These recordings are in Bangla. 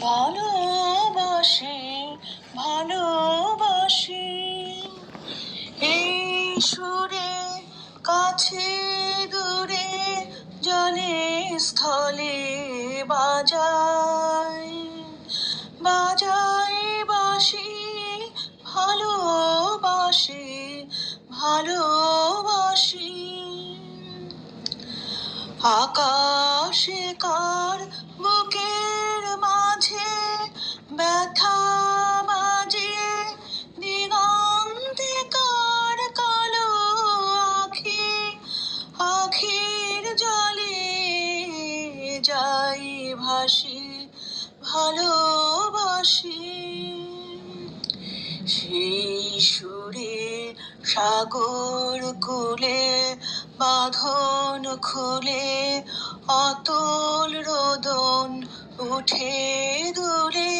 ভালোবাসি ভালোবাসি। এই সুরে, কাছে দূরে, জলে, স্থলে বাজাই বাজাই বাসি, ভালোবাসি ভালোবাসি। আকাশে কার বুকের মাঝে ব্যথা বাজে দিগন্তে কার কালো আখি, আখির জলে যাই ভাসি, ভালোবাসি। সেই সুরে সাগর কুলে, বাঁধন খুলে, অতল রোদন উঠে দুলে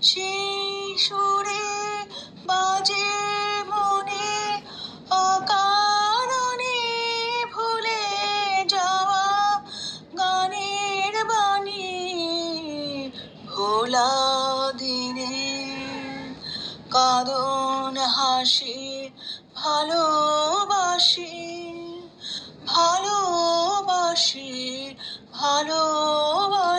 সেই সুরে বাজে মনে অকারণে ভুলে যাওয়া গানের বাণী ভোলা দিনে। কাঁদন, হাসি, ভালোবাসি ভালোবাসি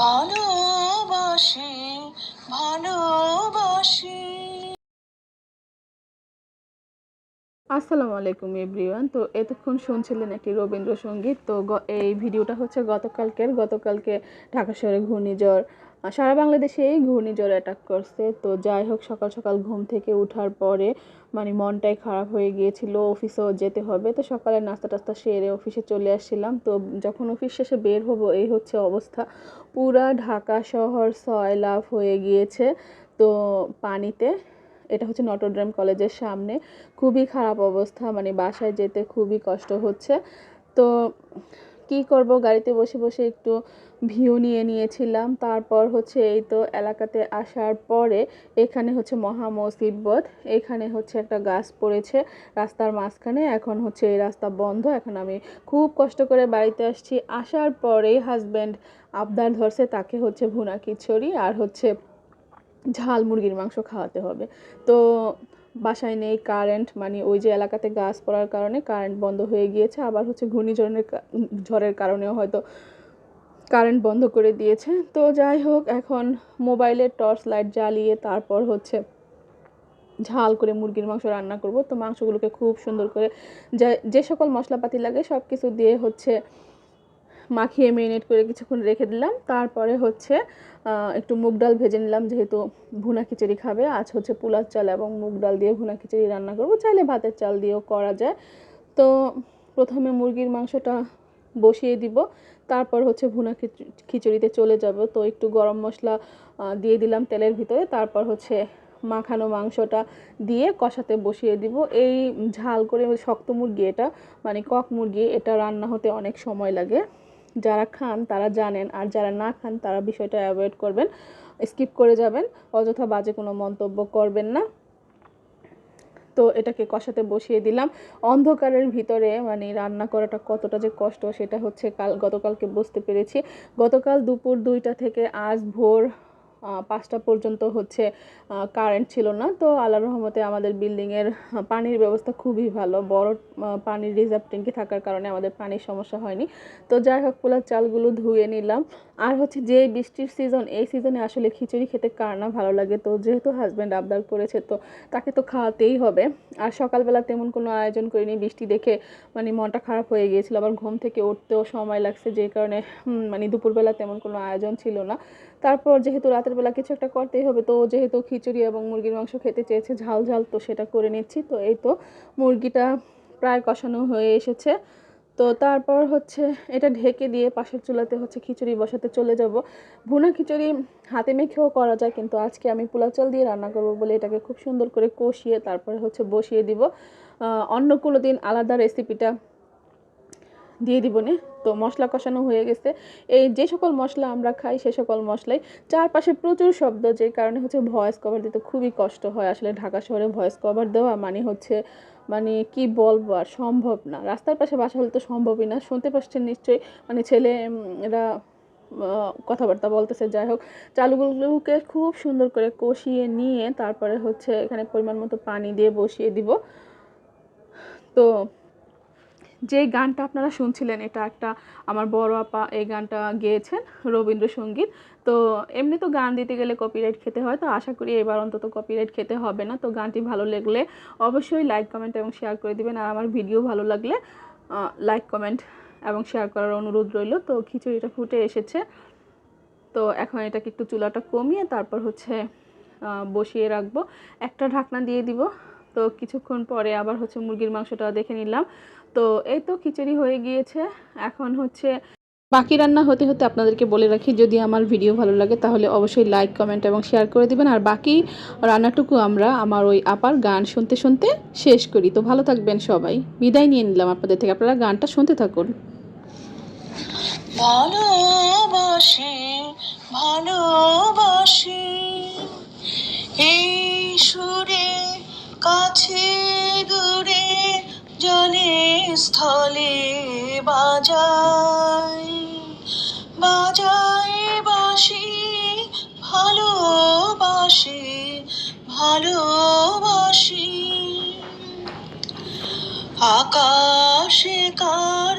ভালোবাসি ভালোবাসি। আসসালামু আলাইকুম এভরিওয়ান। তো এতক্ষণ শুনছিলেন একটি রবীন্দ্রসঙ্গীত। তো এই ভিডিওটা হচ্ছে গতকালকের। গতকালকে ঢাকা শহরে ঘূর্ণিঝড় সারা বাংলাদেশে এই ঘূর্ণিঝড় অ্যাটাক করছে। তো যাই হোক, সকাল সকাল ঘুম থেকে ওঠার পরে মানে মনটাই খারাপ হয়ে গিয়েছিল, অফিসেও যেতে হবে। তো সকালে নাস্তা টাস্তা সেরে অফিসে চলে আসছিলাম। তো যখন অফিস শেষে বের হব, এই হচ্ছে অবস্থা। পুরা ঢাকা শহর সয়লাভ হয়ে গিয়েছে। তো পানিতে, এটা হচ্ছে নটরড্রাম কলেজের সামনে। খুবই খারাপ অবস্থা মানে বাসায় যেতে খুবই কষ্ট হচ্ছে। তো কি করব? গাড়িতে বসে বসে একটু ভিউ নিয়ে নিয়েছিলাম। তারপর হচ্ছে এই তো এলাকাতে আসার পরে এখানে হচ্ছে মহা মুসিবত এখানে হচ্ছে একটা গাছ পড়েছে রাস্তার মাঝখানে। এখন হচ্ছে এই রাস্তা বন্ধ। এখন আমি খুব কষ্ট করে বাড়িতে আসছি। আসার পরেই হাজব্যান্ড আবদার ধরছে তাকে হচ্ছে ভুনা খিচুড়ি আর হচ্ছে ঝাল মুরগির মাংস খাওয়াতে হবে। তো বাসায় নেই কারেন্ট মানে ওই যে এলাকাতে গাছ পড়ার কারণে কারেন্ট বন্ধ হয়ে গিয়েছে। আবার হচ্ছে ঘূর্ণিঝড়ের ঝড়ের কারণেও হয়তো কারেন্ট বন্ধ করে দিয়েছে। তো যাই হোক, এখন মোবাইলের টর্চ লাইট জ্বালিয়ে তারপর হচ্ছে ঝাল করে মুরগির মাংস রান্না করব। তো মাংসগুলোকে খুব সুন্দর করে যে সকল মশলাপাতি লাগে সব কিছু দিয়ে হচ্ছে মাখিয়ে মেরিনেট করে কিছুক্ষণ রেখে দিলাম। তারপরে হচ্ছে একটু মুগ ডাল ভেজে নিলাম, যেহেতু ভুনা খিচুড়ি খাবে। আজ হচ্ছে পোলার চাল এবং মুগ ডাল দিয়ে ভুনা খিচুড়ি রান্না করব। চাইলে ভাতের চাল দিয়েও করা যায়। তো প্রথমে মুরগির মাংসটা বসিয়ে দিব। তারপর হচ্ছে ভুনা খিচুড়িতে চলে যাব। তো একটু গরম মশলা দিয়ে দিলাম তেলের ভিতরে। তারপর হচ্ছে মাখানো মাংসটা দিয়ে কষাতে বসিয়ে দিব। এই ঝাল করে, শক্ত মুরগি এটা মানে কক মুরগি, এটা রান্না হতে অনেক সময় লাগে। যারা খান তারা জানেন, আর যারা না খান তারা বিষয়টা অ্যাভয়েড করবেন। স্কিপ করে যাবেন, অযথা বাজে কোনো মন্তব্য করবেন না। তো এটাকে কষাতে বসিয়ে দিলাম। অন্ধকারের ভিতরে মানে রান্না করাটা কতটা যে কষ্ট, সেটা হচ্ছে কাল গতকালকে বুঝতে পেরেছি। গতকাল দুপুর দুইটা থেকে আজ ভোর পাঁচটা পর্যন্ত হচ্ছে কারেন্ট ছিল না। তো আল্লাহ রহমতে আমাদের বিল্ডিংয়ের পানির ব্যবস্থা খুবই ভালো। বড় পানির রিজার্ভ ট্যাঙ্কি থাকার কারণে আমাদের পানির সমস্যা হয়নি। তো যাই হোক, পোলার চালগুলো ধুয়ে নিলাম। আর হচ্ছে যে বৃষ্টির সিজন এই সিজনে আসলে খিচুড়ি খেতে কার না ভালো লাগে। তো যেহেতু হাজব্যান্ড আবদার করেছে, তো তাকে তো খাওয়াতেই হবে। আর সকালবেলা তেমন কোনো আয়োজন করিনি। বৃষ্টি দেখে মানে মনটা খারাপ হয়ে গিয়েছিল। আবার ঘুম থেকে উঠতেও সময় লাগছে, যে কারণে মানে দুপুরবেলা তেমন কোনো আয়োজন ছিল না। তারপর যেহেতু রাতের বেলা কিছু একটা করতেই হবে, তো যেহেতু খিচুড়ি এবং মুরগির মাংস খেতে চেয়েছে, ঝাল ঝাল তো সেটা করে নিচ্ছি। তো এই তো মুরগিটা প্রায় কষানো হয়ে এসেছে। তো তারপর হচ্ছে এটা ঢেকে দিয়ে পাশের চুলাতে হচ্ছে খিচুড়ি বসাতে চলে যাব। ভুনা খিচুড়ি হাতে মেখেও করা যায়, কিন্তু আজকে আমি পোলা চাল দিয়ে রান্না করব বলে এটাকে খুব সুন্দর করে কষিয়ে তারপরে হচ্ছে বসিয়ে দিব। অন্য কোনো দিন আলাদা রেসিপিটা দিয়ে দিব নে। তো মশলা কষানো হয়ে গেছে। এই যে সকল মশলা আমরা খাই, সে সকল মশলাই, চারপাশে প্রচুর শব্দ, যে কারণে হচ্ছে ভয়েস কভার দিতে খুবই কষ্ট হয়। আসলে ঢাকা শহরে ভয়েস কভার দেওয়া মানে হচ্ছে মানে কি বলব আর, সম্ভব না। রাস্তার পাশে বাসা হলে তো সম্ভবই না। শুনতে পাচ্ছেন নিশ্চয়ই মানে ছেলে এরা কথাবার্তা বলতেছে। যাই হোক, চালুগুলোকে খুব সুন্দর করে কষিয়ে নিয়ে তারপরে হচ্ছে এখানে পরিমাণ মতো পানি দিয়ে বসিয়ে দিব। তো যে গানটা আপনারা শুনছিলেন, এটা একটা আমার বড় আপা এই গানটা গেয়েছেন, রবীন্দ্রসঙ্গীত। তো এমনি তো গান দিতে গেলে কপিরাইট খেতে হয়, তো আশা করি এবার অন্তত কপিরাইট খেতে হবে না। তো গানটি ভালো লাগলে অবশ্যই লাইক কমেন্ট এবং শেয়ার করে দিবেন। আর আমার ভিডিও ভালো লাগলে লাইক কমেন্ট এবং শেয়ার করার অনুরোধ রইল। তো খিচুড়িটা ফুটে এসেছে। তো এখন এটাকে একটু চুলাটা কমিয়ে তারপর হচ্ছে বসিয়ে রাখব। একটা ঢাকনা দিয়ে দিব। তো কিছুক্ষণ পরে আবার হচ্ছে মুরগির মাংসটা দেখে নিলাম। তো এই তো খিচুড়ি হয়ে গিয়েছে। এখন হচ্ছে বাকি রান্না হতে হতে আপনাদেরকে বলে রাখি, যদি আমার ভিডিও ভালো লাগে তাহলে অবশ্যই লাইক কমেন্ট এবং শেয়ার করে দিবেন। আর বাকি রান্নাটুকু আমরা আমার ওই আপার গান শুনতে শুনতে শেষ করি। তো ভালো থাকবেন সবাই। বিদায় নিয়ে নিলাম আপনাদের থেকে। আপনারা গানটা শুনতে থাকুন। ভালোবাসি ভালোবাসি এই সুরে কাছে দূরে জলে স্থলে বাজাই বাজাই বাসি ভালোবাসি ভালোবাসি। আকাশে কার